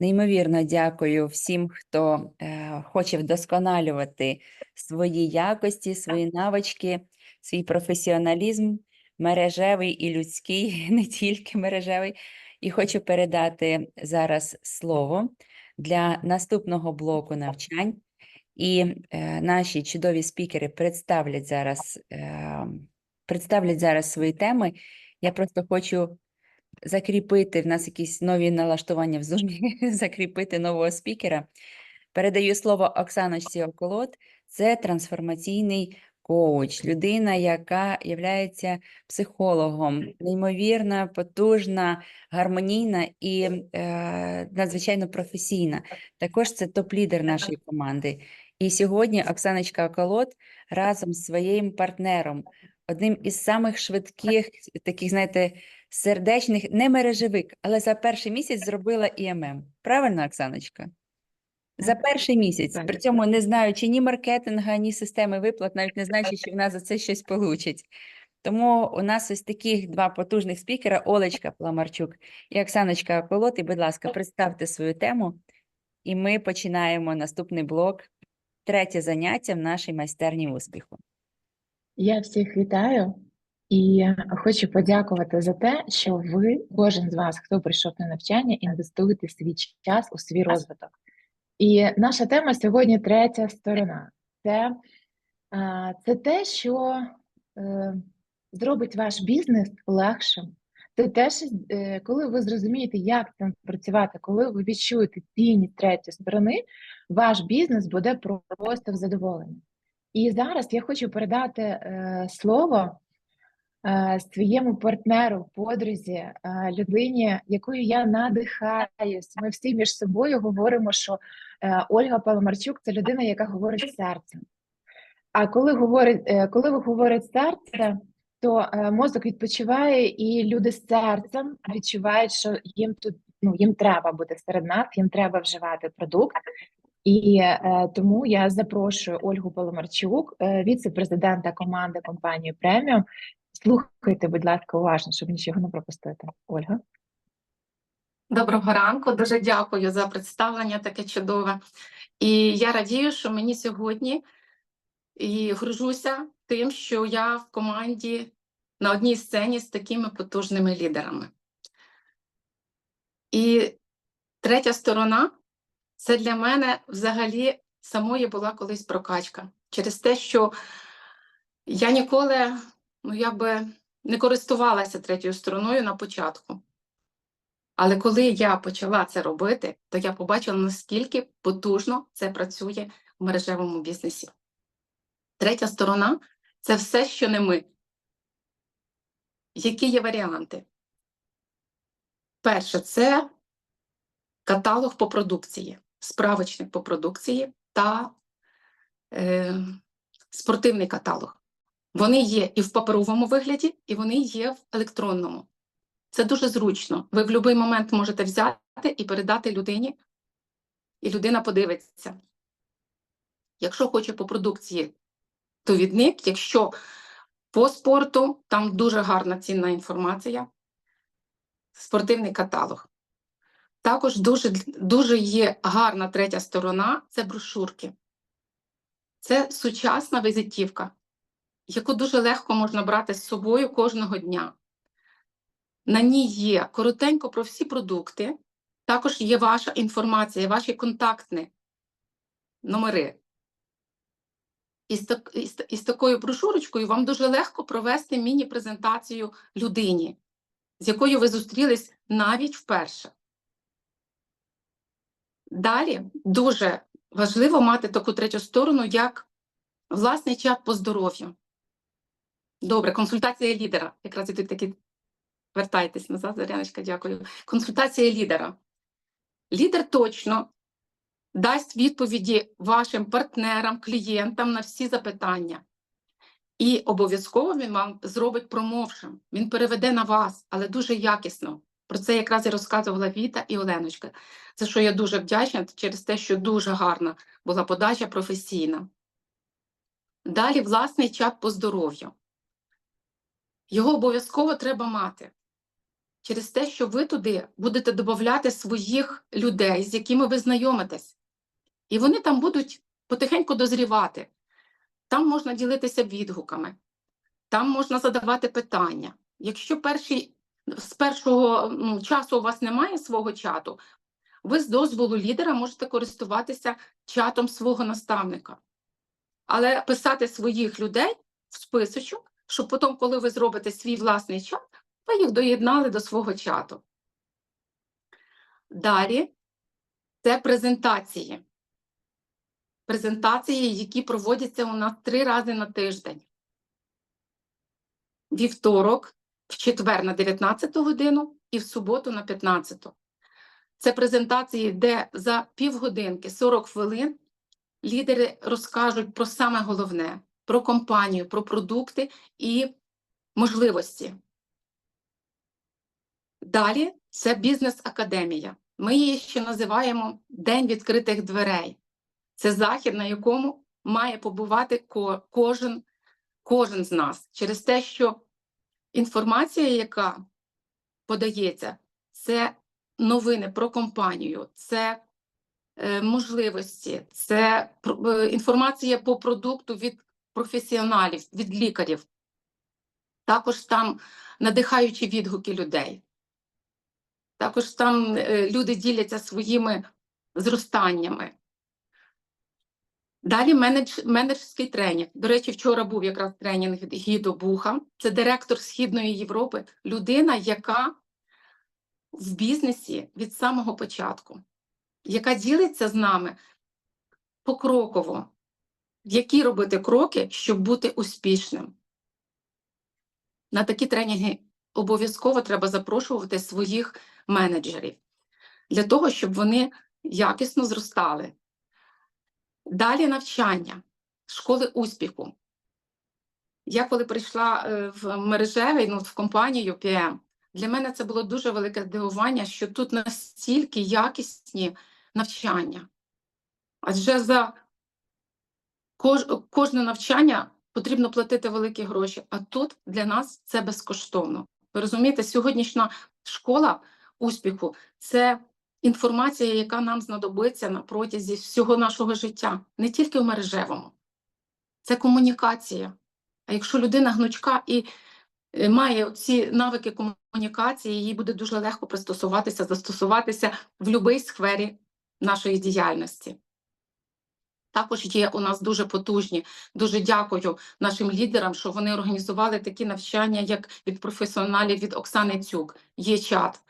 Неймовірно дякую всім, хто е, хоче вдосконалювати свої якості, свої навички, свій професіоналізм, мережевий і людський, не тільки мережевий. І хочу передати зараз слово для наступного блоку навчань. І е, наші чудові спікери представлять зараз, е, представлять зараз свої теми. Я просто хочу закріпити в нас якісь нові налаштування в Zoom, закріпити нового спікера. Передаю слово Оксаночці Околот. Це трансформаційний коуч, людина, яка є психологом, неймовірна, потужна, гармонійна і е, надзвичайно професійна. Також це топ-лідер нашої команди. І сьогодні Оксаночка Околот разом з своїм партнером, одним із самих швидких, таких, знаєте, сердечних, не мережевик, але за перший місяць зробила ІММ. Правильно, Оксаночка? За перший місяць, Так. при цьому не знаючи ні маркетинга, ні системи виплат, навіть не знаючи, що в нас за це щось получить. Тому у нас ось таких два потужних спікера: Олечка Пламарчук і Оксаночка Околот. І, будь ласка, представте свою тему. І ми починаємо наступний блок, третє заняття в нашій майстерні успіху. Я всіх вітаю і хочу подякувати за те, що ви, кожен з вас, хто прийшов на навчання, інвестуєте свій час у свій розвиток. І наша тема сьогодні третя сторона. Це, це те, що е, зробить ваш бізнес легшим. Це те, що, е, коли ви зрозумієте, як цим працювати, коли ви відчуєте цінність третьої сторони, ваш бізнес буде просто в задоволенні. І зараз я хочу передати е, слово своєму партнеру, подрузі, е, людині, якою я надихаюсь. Ми всі між собою говоримо, що е, Ольга Паламарчук це людина, яка говорить серцем. А коли говорить, е, коли ви говорите серце, то е, мозок відпочиває, і люди з серцем відчувають, що їм тут ну їм треба бути серед нас, їм треба вживати продукт. І е, тому я запрошую Ольгу Паламарчук, е, віце-президента команди компанії Преміум. Слухайте, будь ласка, уважно, щоб нічого не пропустити. Ольга. Доброго ранку, дуже дякую за представлення таке чудове. І я радію, що мені сьогодні і горжуся тим, що я в команді на одній сцені з такими потужними лідерами. І третя сторона це для мене взагалі самої була колись прокачка. Через те, що я ніколи ну, якби не користувалася третьою стороною на початку. Але коли я почала це робити, то я побачила, наскільки потужно це працює в мережевому бізнесі. Третя сторона це все, що не ми. Які є варіанти? Перше, це каталог по продукції, справочник по продукції та е, спортивний каталог. Вони є і в паперовому вигляді, і вони є в електронному. Це дуже зручно. Ви в будь-який момент можете взяти і передати людині, і людина подивиться. Якщо хоче по продукції, то відник. Якщо по спорту, там дуже гарна цінна інформація. Спортивний каталог. Також дуже, дуже є гарна третя сторона це брошурки. Це сучасна візитівка, яку дуже легко можна брати з собою кожного дня. На ній є коротенько про всі продукти, також є ваша інформація, ваші контактні номери. І з, так, і з такою брошурочкою вам дуже легко провести міні-презентацію людині, з якою ви зустрілись навіть вперше. Далі дуже важливо мати таку третю сторону, як власний чат по здоров'ю. Добре, консультація лідера. Якраз тут такі Вертайтесь назад, Заряночка, дякую. Консультація лідера. Лідер точно дасть відповіді вашим партнерам, клієнтам на всі запитання. І обов'язково він вам зробить промовшим. Він переведе на вас, але дуже якісно. Про це якраз і розказувала Віта і Оленочка. За що я дуже вдячна через те, що дуже гарна була подача професійна. Далі власний чат по здоров'ю. Його обов'язково треба мати. через те, що ви туди будете додати своїх людей, з якими ви знайомитесь. І вони там будуть потихеньку дозрівати. Там можна ділитися відгуками, там можна задавати питання. Якщо перший, з першого ну, часу у вас немає свого чату, ви з дозволу лідера можете користуватися чатом свого наставника. Але писати своїх людей в списочок, щоб потім, коли ви зробите свій власний чат, ви їх доєднали до свого чату. Далі це презентації. Презентації, які проводяться у нас три рази на тиждень. Вівторок, в четвер на 19 годину і в суботу на 15. Це презентації, де за півгодинки, 40 хвилин лідери розкажуть про саме головне, про компанію, про продукти і можливості. Далі це бізнес-академія. Ми її ще називаємо День відкритих дверей. Це захід, на якому має побувати ко- кожен, кожен з нас через те, що інформація, яка подається, це новини про компанію, це е, можливості, це е, інформація по продукту від професіоналів, від лікарів. Також там надихаючі відгуки людей. Також там е, люди діляться своїми зростаннями. Далі менедж, менеджерський тренінг. До речі, вчора був якраз тренінг від Гідо Буха. Це директор Східної Європи, людина, яка в бізнесі від самого початку, яка ділиться з нами покроково, які робити кроки, щоб бути успішним. На такі тренінги обов'язково треба запрошувати своїх менеджерів для того, щоб вони якісно зростали. Далі навчання, школи успіху. Я коли прийшла е, в мережевий, ну, в компанію PM, для мене це було дуже велике здивування, що тут настільки якісні навчання. Адже за кож, кожне навчання потрібно платити великі гроші, а тут для нас це безкоштовно. Ви розумієте, сьогоднішня школа успіху це інформація, яка нам знадобиться на протязі всього нашого життя, не тільки в мережевому. Це комунікація. А якщо людина гнучка і е, має ці навики комунікації, їй буде дуже легко пристосуватися, застосуватися в будь-якій сфері нашої діяльності. Також є у нас дуже потужні. Дуже дякую нашим лідерам, що вони організували такі навчання, як від професіоналів від Оксани Цюк. Є чат,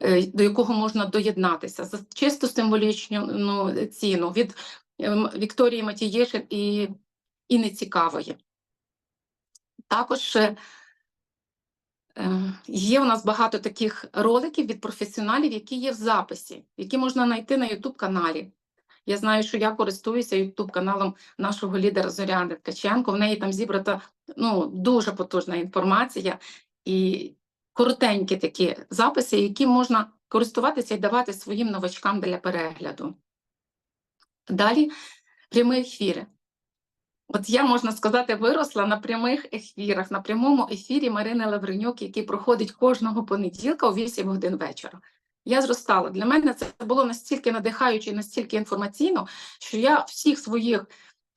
е, до якого можна доєднатися за чисто символічну ну, ціну від ем, Вікторії Матієшин і Інни Цікавої. Також е, є у нас багато таких роликів від професіоналів, які є в записі, які можна знайти на YouTube каналі. Я знаю, що я користуюся YouTube каналом нашого лідера Зоряни Ткаченко. В неї там зібрана ну, дуже потужна інформація і коротенькі такі записи, які можна користуватися і давати своїм новачкам для перегляду. Далі прямі ефіри. От я, можна сказати, виросла на прямих ефірах, на прямому ефірі Марини Лавренюк, який проходить кожного понеділка о 8 годин вечора. Я зростала. Для мене це було настільки надихаюче і настільки інформаційно, що я всіх своїх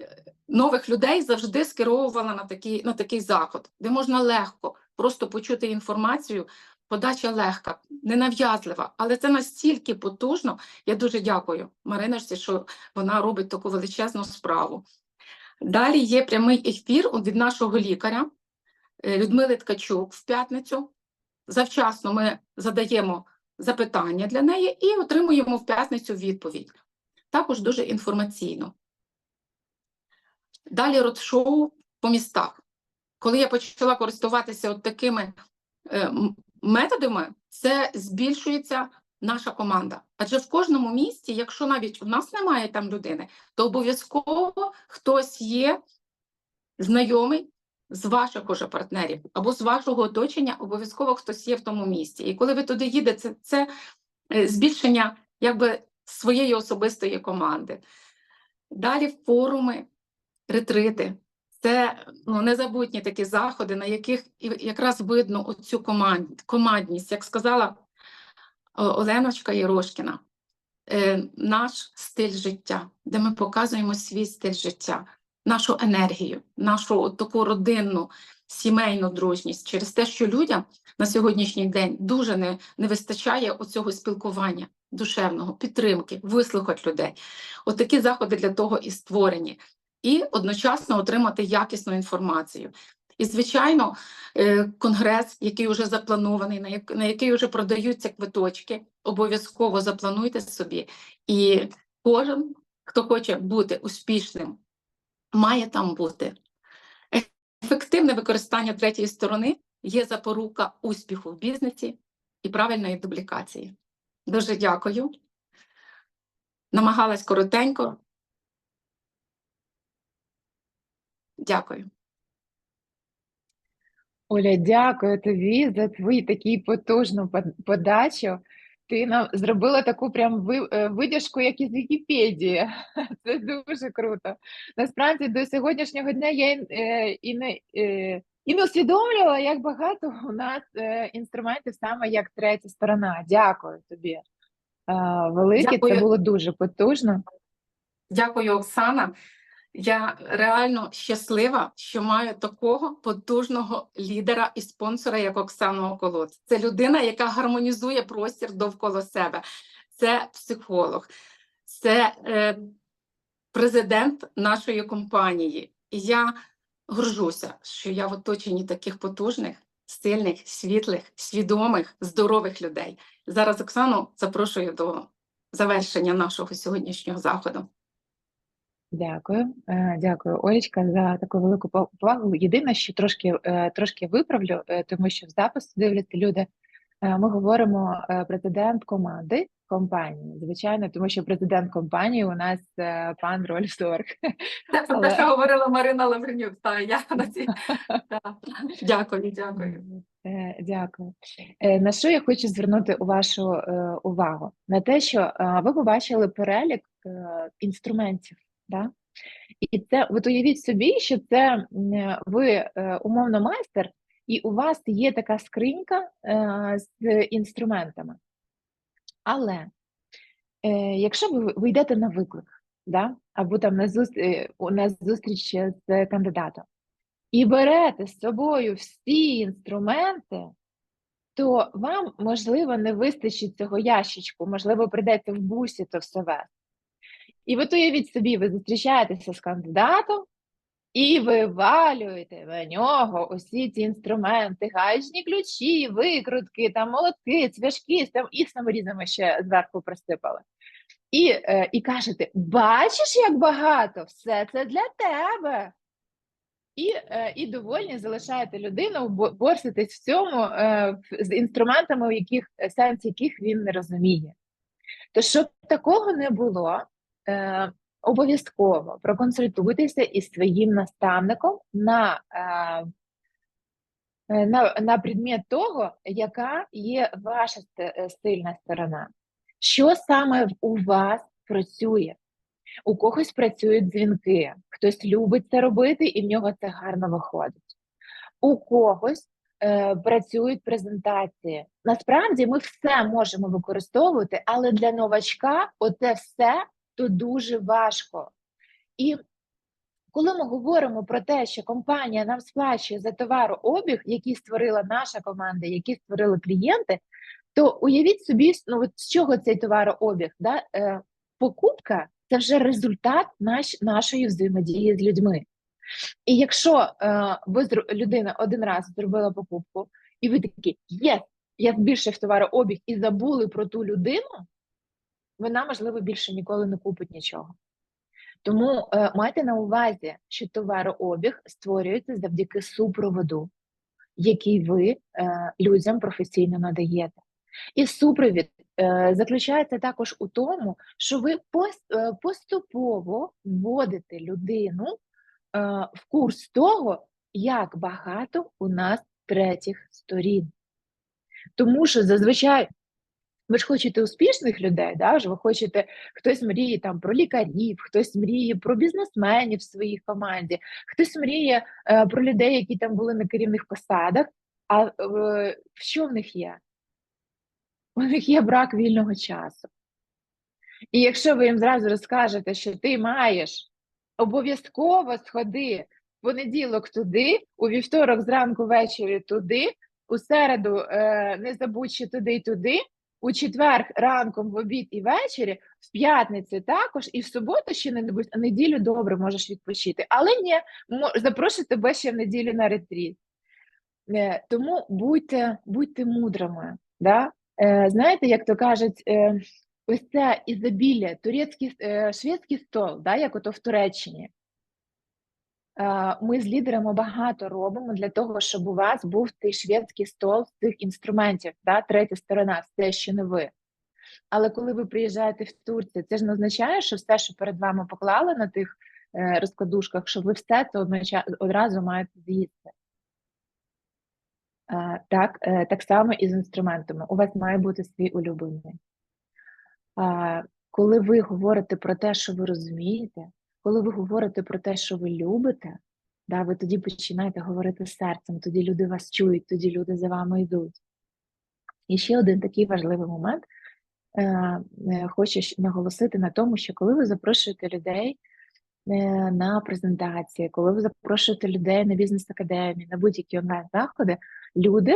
е, нових людей завжди скеровувала на такий, на такий заход, де можна легко просто почути інформацію. Подача легка, ненав'язлива, але це настільки потужно. Я дуже дякую Мариночці, що вона робить таку величезну справу. Далі є прямий ефір від нашого лікаря е, Людмили Ткачук в п'ятницю. Завчасно ми задаємо запитання для неї і отримуємо в п'ятницю відповідь. Також дуже інформаційно. Далі родшоу по містах. Коли я почала користуватися от такими е, методами, це збільшується наша команда. Адже в кожному місті, якщо навіть у нас немає там людини, то обов'язково хтось є знайомий з ваших уже партнерів або з вашого оточення, обов'язково хтось є в тому місті. І коли ви туди їдете, це, це е, збільшення якби своєї особистої команди. Далі форуми, ретрити. Це ну, незабутні такі заходи, на яких якраз видно команд, командність, як сказала Оленочка Єрошкіна, е, наш стиль життя, де ми показуємо свій стиль життя, нашу енергію, нашу таку родинну, сімейну дружність через те, що людям на сьогоднішній день дуже не, не вистачає оцього спілкування душевного, підтримки, вислухати людей. От такі заходи для того і створені. І одночасно отримати якісну інформацію. І, звичайно, е, конгрес, який вже запланований, на який вже продаються квиточки, обов'язково заплануйте собі. І кожен, хто хоче бути успішним, має там бути. Ефективне використання третьої сторони є запорука успіху в бізнесі і правильної дублікації. Дуже дякую. Намагалась коротенько. Дякую. Оля, дякую тобі за твою таку потужну подачу. Ти нам зробила таку прям ви- е, видяжку, як із Вікіпедії. Це дуже круто. Насправді до сьогоднішнього дня я е, і не, е, і не усвідомлювала, як багато у нас е, інструментів саме як третя сторона. Дякую тобі. Велике, це було дуже потужно. Дякую, Оксана. Я реально щаслива, що маю такого потужного лідера і спонсора, як Оксана Околоц. Це людина, яка гармонізує простір довкола себе. Це психолог, це е, президент нашої компанії. І я горжуся, що я в оточенні таких потужних, сильних, світлих, свідомих, здорових людей. Зараз Оксану запрошую до завершення нашого сьогоднішнього заходу. Дякую, Е, дякую, Олечка, за таку велику пов- повагу. Єдине, що трошки, е, трошки виправлю, е, тому що в запису дивляться люди. Ми говоримо президент команди компанії, звичайно, тому що президент компанії у нас пан Рольсторг. Це Але- те, що говорила Марина Лавренюк. Та, я на ці... Дякую, дякую. Дякую. На що я хочу звернути вашу увагу? На те, що ви побачили перелік інструментів. Да? І це, от уявіть собі, що це ви е, умовно майстер, і у вас є така скринька е, з інструментами. Але е, якщо ви, ви йдете на виклик, да? або там на, зус, е, на зустріч з кандидатом, і берете з собою всі інструменти, то вам, можливо, не вистачить цього ящичку, можливо, прийдеться в бусі то все вести. І от уявіть собі, ви зустрічаєтеся з кандидатом і вивалюєте на нього усі ці інструменти, гаечні ключі, викрутки, там молотки, цвяшки, там і саморізами ще зверху присипали. І, е, і кажете: бачиш, як багато, все це для тебе. І, і довольні залишаєте людину бо- борситись в цьому е, з інструментами, у яких сенс яких він не розуміє. То щоб такого не було, е, обов'язково проконсультуйтеся із своїм наставником на, е, е, на, на предмет того, яка є ваша е, сильна сторона, що саме у вас працює. У когось працюють дзвінки, хтось любить це робити, і в нього це гарно виходить. У когось е, працюють презентації. Насправді ми все можемо використовувати, але для новачка оце все то дуже важко. І коли ми говоримо про те, що компанія нам сплачує за товарообіг, який створила наша команда, який створили клієнти, то уявіть собі, ну от з чого цей товарообіг? Да? Е, покупка це вже результат наш, нашої взаємодії з людьми. І якщо е, ви людина один раз зробила покупку, і ви такі є, я збільшив товарообіг і забули про ту людину, вона, можливо, більше ніколи не купить нічого. Тому е, майте на увазі, що товарообіг створюється завдяки супроводу, який ви е, людям професійно надаєте. І супровід е, заключається також у тому, що ви е, поступово вводите людину е, в курс того, як багато у нас третіх сторін. Тому що зазвичай Ви ж хочете успішних людей, да? ви хочете, хтось мріє там про лікарів, хтось мріє про бізнесменів в своїй команді, хтось мріє е, про людей, які там були на керівних посадах. А е, що в них є? У них є брак вільного часу. І якщо ви їм зразу розкажете, що ти маєш обов'язково сходи в понеділок туди, у вівторок зранку ввечері туди, у середу е, не забудь ще туди й туди, у четвер ранком, в обід і ввечері, в п'ятницю також, і в суботу ще не забудь, а неділю добре можеш відпочити. Але ні, мо- запрошу тебе ще в неділю на ретріт. Е, Тому будьте, будьте мудрими. Да? Е, Знаєте, як то кажуть, е, ось це ізобілля, турецький, шведський стол, да, як ото в Туреччині. Е, Ми з лідерами багато робимо для того, щоб у вас був цей шведський стол з цих інструментів, да, третя сторона, все, що не ви. Але коли ви приїжджаєте в Турцію, це ж не означає, що все, що перед вами поклали на тих е, розкладушках, що ви все це одразу маєте з'їсти. Е, Так, так само і з інструментами. У вас має бути свій улюблений. Коли ви говорите про те, що ви розумієте, коли ви говорите про те, що ви любите, да, ви тоді починаєте говорити серцем, тоді люди вас чують, тоді люди за вами йдуть. І ще один такий важливий момент. Е, е, Хочу наголосити на тому, що коли ви запрошуєте людей е, на презентації, коли ви запрошуєте людей на бізнес-академії, на будь-які онлайн-заходи, люди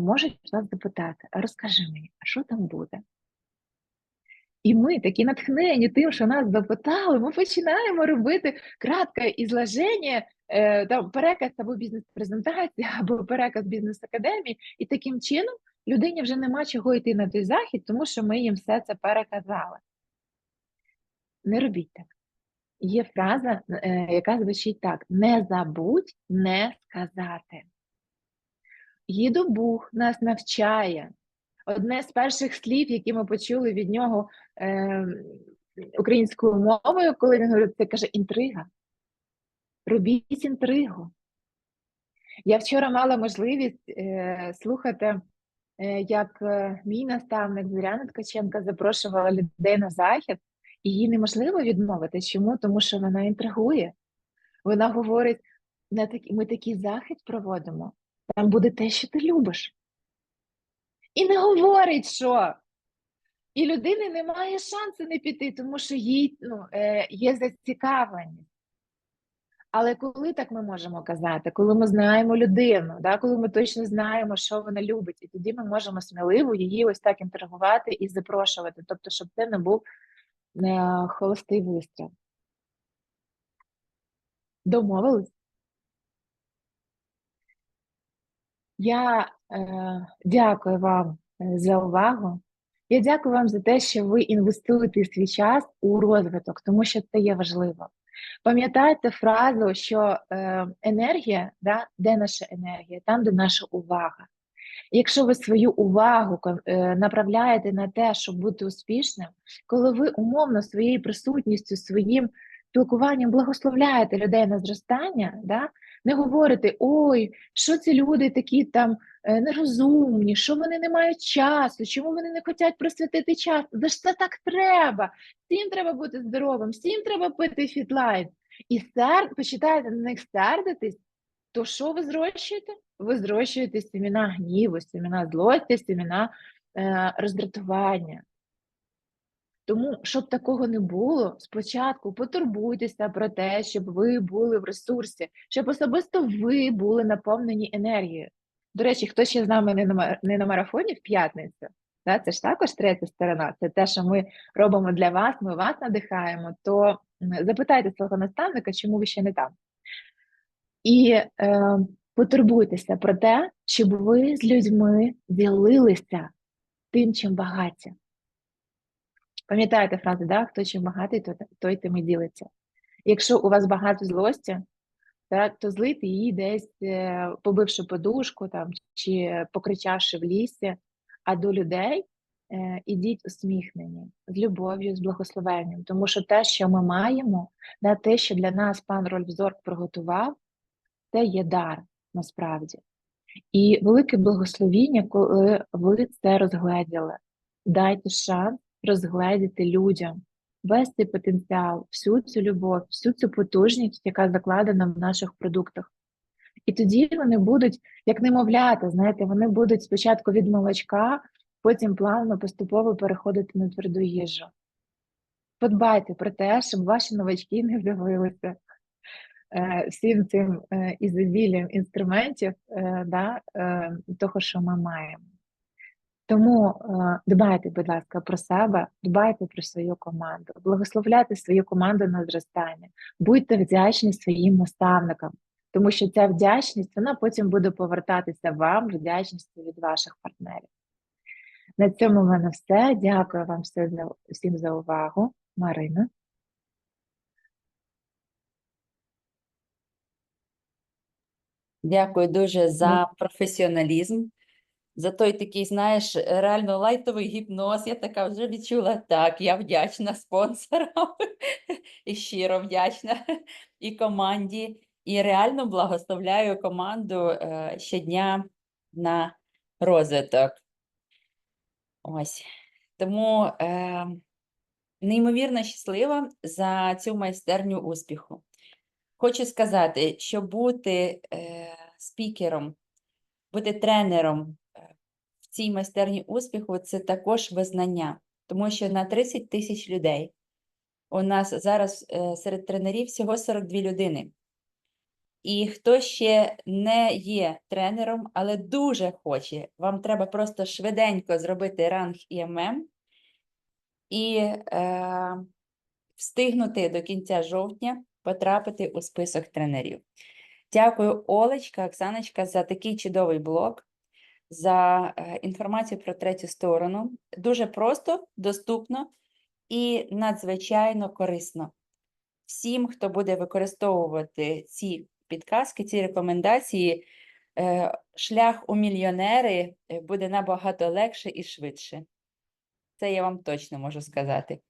можуть вас запитати: розкажи мені, а що там буде? І ми такі натхнені тим, що нас запитали, ми починаємо робити кратке ізложення, е, там переказ або бізнес-презентація, або переказ бізнес-академії, і таким чином людині вже нема чого йти на той захід, тому що ми їм все це переказали. Не робіть так. Є фраза, е, яка звучить так: не забудь не сказати. Їду Бух нас навчає. Одне з перших слів, які ми почули від нього е, українською мовою, коли він говорив, це каже інтрига. Робіть інтригу. Я вчора мала можливість е, слухати, е, як е, мій наставник Зоряна Ткаченка запрошувала людей на захід, і їй неможливо відмовити. Чому? Тому що вона інтригує. Вона говорить: ми такий захід проводимо, там буде те, що ти любиш. І не говорить, що. І людини немає шансу не піти, тому що їй ну, е, є зацікавленість. Але коли так ми можемо казати, коли ми знаємо людину, да, коли ми точно знаємо, що вона любить, і тоді ми можемо сміливо її ось так інтригувати і запрошувати, тобто, щоб це не був е, холостий вистріл. Домовились? Я е, дякую вам е, за увагу. Я дякую вам за те, що ви інвестуєте свій час у розвиток, тому що це є важливо. Пам'ятайте фразу, що е, енергія, да, де наша енергія, там, де наша увага. Якщо ви свою увагу е, направляєте на те, щоб бути успішним, коли ви умовно своєю присутністю, своїм спілкуванням благословляєте людей на зростання, да, не говорите, ой, що ці люди такі там е, нерозумні, що вони не мають часу, чому вони не хочуть присвятити час? За ж це так треба. Всім треба бути здоровим, всім треба пити фітлайн. І сер... почитаєте на них сердитись, то що ви зрощуєте? Ви зрощуєте семена гніву, семена злості, семена е, роздратування. Тому, щоб такого не було, спочатку потурбуйтеся про те, щоб ви були в ресурсі, щоб особисто ви були наповнені енергією. До речі, хто ще з нами не на, не на марафоні в п'ятницю, да, це ж також третя сторона, це те, що ми робимо для вас, ми вас надихаємо, то запитайте свого наставника, чому ви ще не там. І е, потурбуйтеся про те, щоб ви з людьми ділилися тим, чим багаті. Пам'ятаєте фразу, да? хто чим багатий, то, той тим і ділиться. Якщо у вас багато злості, так, то злити її десь, е, побивши подушку там, чи покричавши в лісі, а до людей е, ідіть усміхнені, з любов'ю, з благословенням. Тому що те, що ми маємо, да, те, що для нас пан Рольфзорг приготував, це є дар насправді. І велике благословіння, коли ви це розгледіли. дайте шанс розгледіти людям весь цей потенціал, всю цю любов, всю цю потужність, яка закладена в наших продуктах. І тоді вони будуть, як немовлята, знаєте, вони будуть спочатку від молочка, потім плавно поступово переходити на тверду їжу. Подбайте про те, щоб ваші новачки не вдивилися е, всім цим е, ізобілієм інструментів, е, да, е, того, що ми маємо. Тому е, дбайте, будь ласка, про себе, дбайте про свою команду, благословляйте свою команду на зростання, будьте вдячні своїм наставникам, тому що ця вдячність вона потім буде повертатися вам вдячністю від ваших партнерів. На цьому в мене все. Дякую вам всім за увагу. Марина. Дякую дуже за професіоналізм, за той такий, знаєш, реально лайтовий гіпноз. Я така вже відчула, так, я вдячна спонсорам і щиро вдячна і команді. І реально благословляю команду е, щодня на розвиток. Ось. Тому е, неймовірно щаслива за цю майстерню успіху. Хочу сказати, що бути е, спікером, бути тренером цій майстерні успіху це також визнання, тому що на 30 тисяч людей у нас зараз е, серед тренерів всього 42 людини. І хто ще не є тренером, але дуже хоче, вам треба просто швиденько зробити ранг ІММ і е, встигнути до кінця жовтня потрапити у список тренерів. Дякую, Олечка, Оксаночка, за такий чудовий блог, за е, інформацію про третю сторону. Дуже просто, доступно і надзвичайно корисно. Всім, хто буде використовувати ці підказки, ці рекомендації, е, шлях у мільйонери е, буде набагато легше і швидше. Це я вам точно можу сказати.